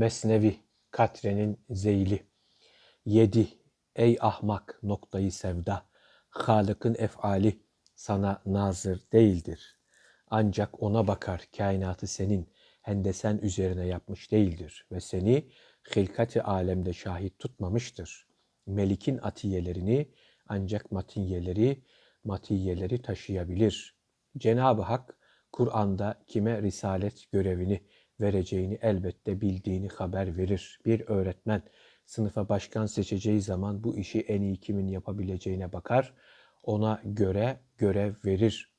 Mesnevi Katre'nin zeyli. 7. Ey ahmak noktayı sevda. Halık'ın efali sana nazır değildir. Ancak ona bakar kainatı senin hendesen üzerine yapmış değildir ve seni hilkati alemde şahit tutmamıştır. Melik'in atiyelerini ancak matiyeleri, matiyeleri taşıyabilir. Cenab-ı Hak Kur'an'da kime risalet görevini vereceğini elbette bildiğini haber verir. Bir öğretmen sınıfa başkan seçeceği zaman bu işi en iyi kimin yapabileceğine bakar. Ona göre görev verir.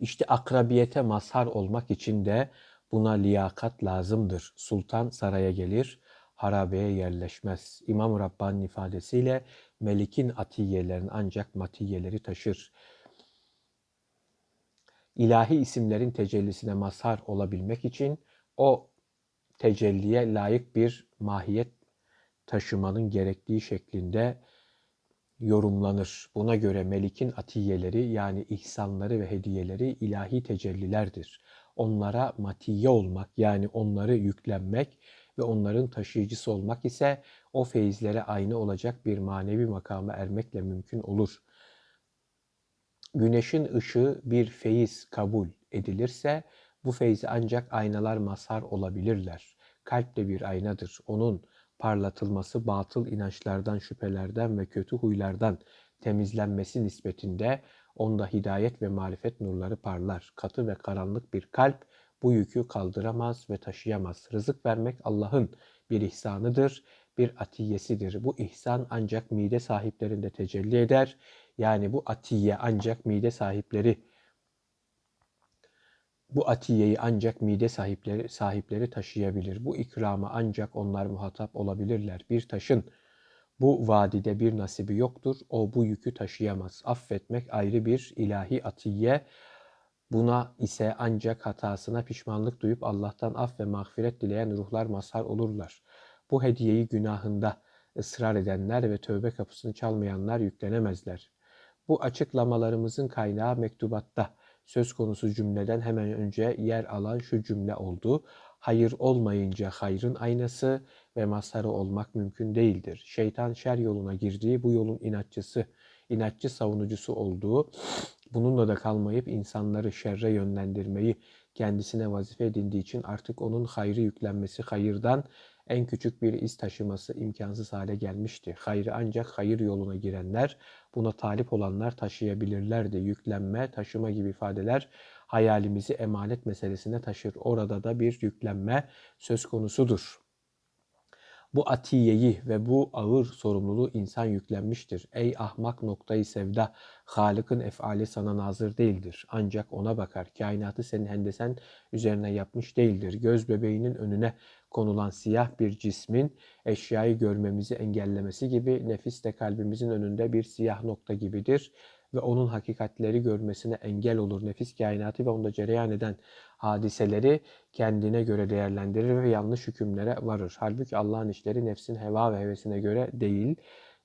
İşte akrabiyete mazhar olmak için de buna liyakat lazımdır. Sultan saraya gelir, harabeye yerleşmez. İmam Rabbani'nin ifadesiyle Melik'in atiyelerin ancak matiyeleri taşır. İlahi isimlerin tecellisine mazhar olabilmek için o tecelliye layık bir mahiyet taşımanın gerektiği şeklinde yorumlanır. Buna göre Melik'in atiyeleri yani ihsanları ve hediyeleri ilahi tecellilerdir. Onlara matiye olmak yani onları yüklenmek ve onların taşıyıcısı olmak ise o feyizlere aynı olacak bir manevi makama ermekle mümkün olur. Güneşin ışığı bir feyiz kabul edilirse bu feyzi ancak aynalar mazhar olabilirler. Kalp de bir aynadır. Onun parlatılması batıl inançlardan, şüphelerden ve kötü huylardan temizlenmesi nispetinde onda hidayet ve marifet nurları parlar. Katı ve karanlık bir kalp bu yükü kaldıramaz ve taşıyamaz. Rızık vermek Allah'ın bir ihsanıdır, bir atiyesidir. Bu ihsan ancak mide sahiplerinde tecelli eder. Yani bu atiye ancak mide sahipleri bu atiyeyi ancak mide sahipleri sahipleri taşıyabilir. Bu ikrama ancak onlar muhatap olabilirler. Bir taşın bu vadide bir nasibi yoktur. O bu yükü taşıyamaz. Affetmek ayrı bir ilahi atiye. Buna ise ancak hatasına pişmanlık duyup Allah'tan af ve mağfiret dileyen ruhlar mazhar olurlar. Bu hediyeyi günahında ısrar edenler ve tövbe kapısını çalmayanlar yüklenemezler. Bu açıklamalarımızın kaynağı mektubatta söz konusu cümleden hemen önce yer alan şu cümle oldu. Hayır olmayınca hayrın aynası ve mazharı olmak mümkün değildir. Şeytan şer yoluna girdiği bu yolun inatçısı, inatçı savunucusu olduğu, bununla da kalmayıp insanları şerre yönlendirmeyi kendisine vazife edindiği için artık onun hayrı yüklenmesi, hayırdan en küçük bir iz taşıması imkansız hale gelmişti. Hayrı ancak hayır yoluna girenler, buna talip olanlar taşıyabilirlerdi. Yüklenme, taşıma gibi ifadeler hayalimizi emanet meselesine taşır. Orada da bir yüklenme söz konusudur. Bu atiyeyi ve bu ağır sorumluluğu insan yüklenmiştir. Ey ahmak noktayı sevda, Halık'ın efali sana nazır değildir. Ancak ona bakar. Kainatı senin hendesen üzerine yapmış değildir. Göz bebeğinin önüne konulan siyah bir cismin eşyayı görmemizi engellemesi gibi nefis de kalbimizin önünde bir siyah nokta gibidir ve onun hakikatleri görmesine engel olur. Nefis kainatı ve onda cereyan eden hadiseleri kendine göre değerlendirir ve yanlış hükümlere varır. Halbuki Allah'ın işleri nefsin heva ve hevesine göre değil,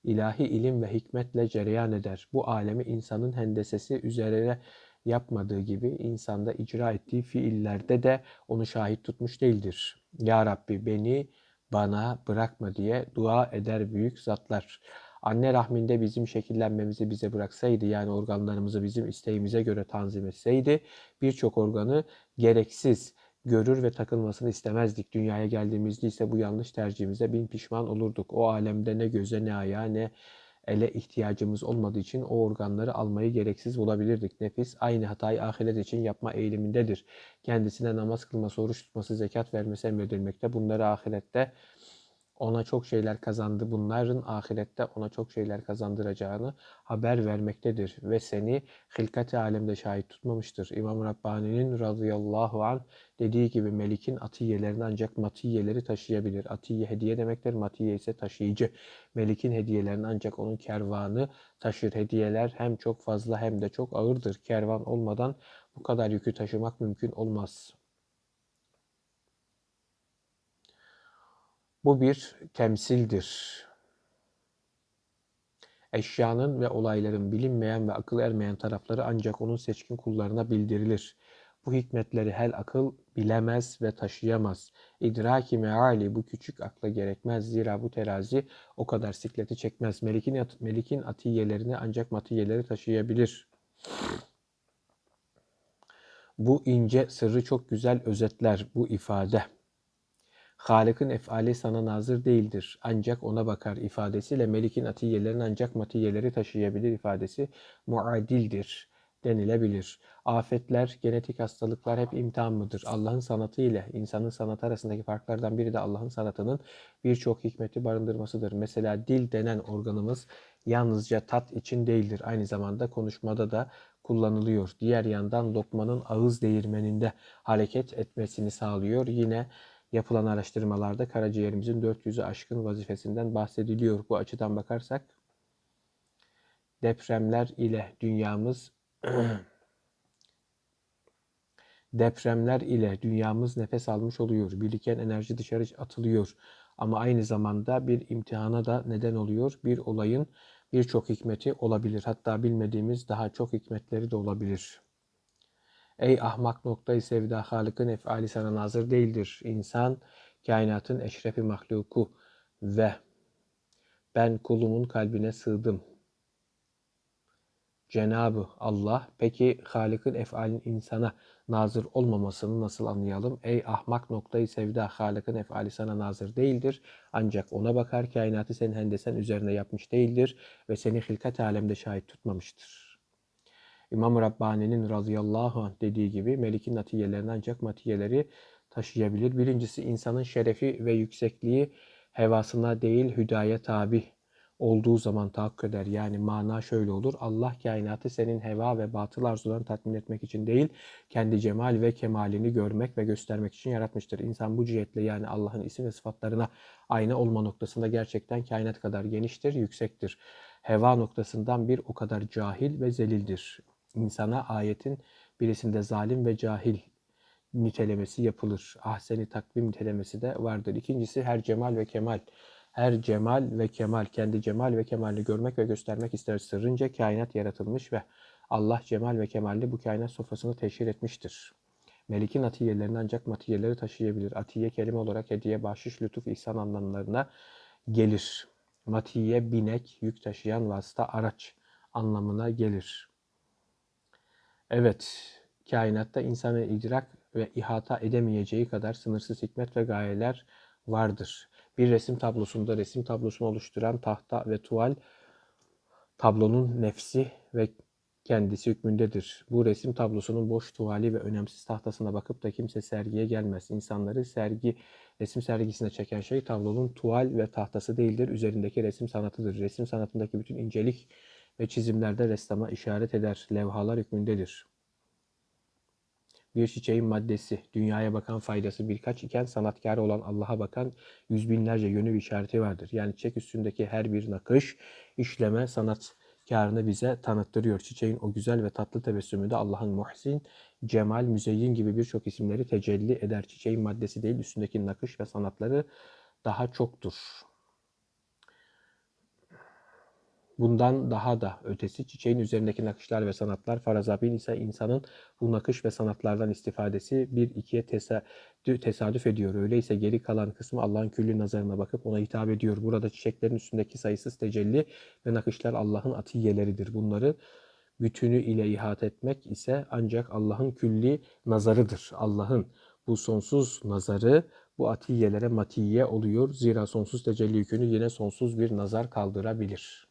ilahi ilim ve hikmetle cereyan eder. Bu alemi insanın hendesesi üzerine yapmadığı gibi insanda icra ettiği fiillerde de onu şahit tutmuş değildir. Ya Rabbi beni bana bırakma diye dua eder büyük zatlar. Anne rahminde bizim şekillenmemizi bize bıraksaydı yani organlarımızı bizim isteğimize göre tanzim etseydi birçok organı gereksiz görür ve takılmasını istemezdik. Dünyaya geldiğimizde ise bu yanlış tercihimize bin pişman olurduk. O alemde ne göze ne ayağa ne ele ihtiyacımız olmadığı için o organları almayı gereksiz bulabilirdik. Nefis aynı hatayı ahiret için yapma eğilimindedir. Kendisine namaz kılması, oruç tutması, zekat vermesi emredilmekte. Bunları ahirette ona çok şeyler kazandı. Bunların ahirette ona çok şeyler kazandıracağını haber vermektedir. Ve seni hilkat alemde şahit tutmamıştır. İmam Rabbani'nin radıyallahu anh dediği gibi Melik'in atiyelerini ancak matiyeleri taşıyabilir. Atiye hediye demektir. Matiye ise taşıyıcı. Melik'in hediyelerini ancak onun kervanı taşır. Hediyeler hem çok fazla hem de çok ağırdır. Kervan olmadan bu kadar yükü taşımak mümkün olmaz. Bu bir temsildir. Eşyanın ve olayların bilinmeyen ve akıl ermeyen tarafları ancak onun seçkin kullarına bildirilir. Bu hikmetleri hel akıl bilemez ve taşıyamaz. İdraki meali bu küçük akla gerekmez. Zira bu terazi o kadar sikleti çekmez. Melikin, at- melikin atiyelerini ancak matiyeleri taşıyabilir. Bu ince sırrı çok güzel özetler bu ifade. Halık'ın efali sana nazır değildir. Ancak ona bakar ifadesiyle Melik'in atiyelerini ancak matiyeleri taşıyabilir ifadesi muadildir denilebilir. Afetler, genetik hastalıklar hep imtihan mıdır? Allah'ın sanatı ile insanın sanatı arasındaki farklardan biri de Allah'ın sanatının birçok hikmeti barındırmasıdır. Mesela dil denen organımız yalnızca tat için değildir. Aynı zamanda konuşmada da kullanılıyor. Diğer yandan lokmanın ağız değirmeninde hareket etmesini sağlıyor. Yine yapılan araştırmalarda karaciğerimizin 400'ü aşkın vazifesinden bahsediliyor. Bu açıdan bakarsak depremler ile dünyamız depremler ile dünyamız nefes almış oluyor. Biriken enerji dışarı atılıyor. Ama aynı zamanda bir imtihana da neden oluyor. Bir olayın birçok hikmeti olabilir. Hatta bilmediğimiz daha çok hikmetleri de olabilir. Ey ahmak noktayı sevda Halık'ın efali sana nazır değildir. İnsan kainatın eşrefi mahluku ve ben kulumun kalbine sığdım. Cenabı Allah peki Halık'ın efalin insana nazır olmamasını nasıl anlayalım? Ey ahmak noktayı sevda Halık'ın efali sana nazır değildir. Ancak ona bakar kainatı senin hendesen üzerine yapmış değildir ve seni hilkat alemde şahit tutmamıştır. İmam Rabbani'nin radıyallahu anh dediği gibi Melik'in natiyelerini ancak matiyeleri taşıyabilir. Birincisi insanın şerefi ve yüksekliği hevasına değil hüdaya tabi olduğu zaman tahakkuk eder. Yani mana şöyle olur. Allah kainatı senin heva ve batıl arzularını tatmin etmek için değil, kendi cemal ve kemalini görmek ve göstermek için yaratmıştır. İnsan bu cihetle yani Allah'ın isim ve sıfatlarına aynı olma noktasında gerçekten kainat kadar geniştir, yüksektir. Heva noktasından bir o kadar cahil ve zelildir. İnsana ayetin birisinde zalim ve cahil nitelemesi yapılır. Ahseni takvim nitelemesi de vardır. İkincisi her cemal ve kemal her cemal ve kemal, kendi cemal ve kemalini görmek ve göstermek ister. Sırrınca kainat yaratılmış ve Allah cemal ve kemalli bu kainat sofrasını teşhir etmiştir. Melik'in atiyelerini ancak matiyeleri taşıyabilir. Atiye kelime olarak hediye, bahşiş, lütuf, ihsan anlamlarına gelir. Matiye, binek, yük taşıyan vasıta, araç anlamına gelir. Evet, kainatta insanın idrak ve ihata edemeyeceği kadar sınırsız hikmet ve gayeler vardır. Bir resim tablosunda resim tablosunu oluşturan tahta ve tuval tablonun nefsi ve kendisi hükmündedir. Bu resim tablosunun boş tuvali ve önemsiz tahtasına bakıp da kimse sergiye gelmez. İnsanları sergi resim sergisine çeken şey tablonun tuval ve tahtası değildir. Üzerindeki resim sanatıdır. Resim sanatındaki bütün incelik ve çizimlerde ressama işaret eder. Levhalar hükmündedir. Bir çiçeğin maddesi, dünyaya bakan faydası birkaç iken sanatkarı olan Allah'a bakan yüz binlerce yönü ve işareti vardır. Yani çiçek üstündeki her bir nakış, işleme, sanatkarını bize tanıttırıyor. Çiçeğin o güzel ve tatlı tebessümü de Allah'ın muhsin, cemal, müzeyyin gibi birçok isimleri tecelli eder. Çiçeğin maddesi değil, üstündeki nakış ve sanatları daha çoktur. Bundan daha da ötesi çiçeğin üzerindeki nakışlar ve sanatlar farazabin ise insanın bu nakış ve sanatlardan istifadesi bir ikiye tesadüf, tesadüf ediyor. Öyleyse geri kalan kısmı Allah'ın külli nazarına bakıp ona hitap ediyor. Burada çiçeklerin üstündeki sayısız tecelli ve nakışlar Allah'ın atiyeleridir. Bunları bütünü ile ihate etmek ise ancak Allah'ın külli nazarıdır. Allah'ın bu sonsuz nazarı bu atiyelere matiye oluyor. Zira sonsuz tecelli yükünü yine sonsuz bir nazar kaldırabilir.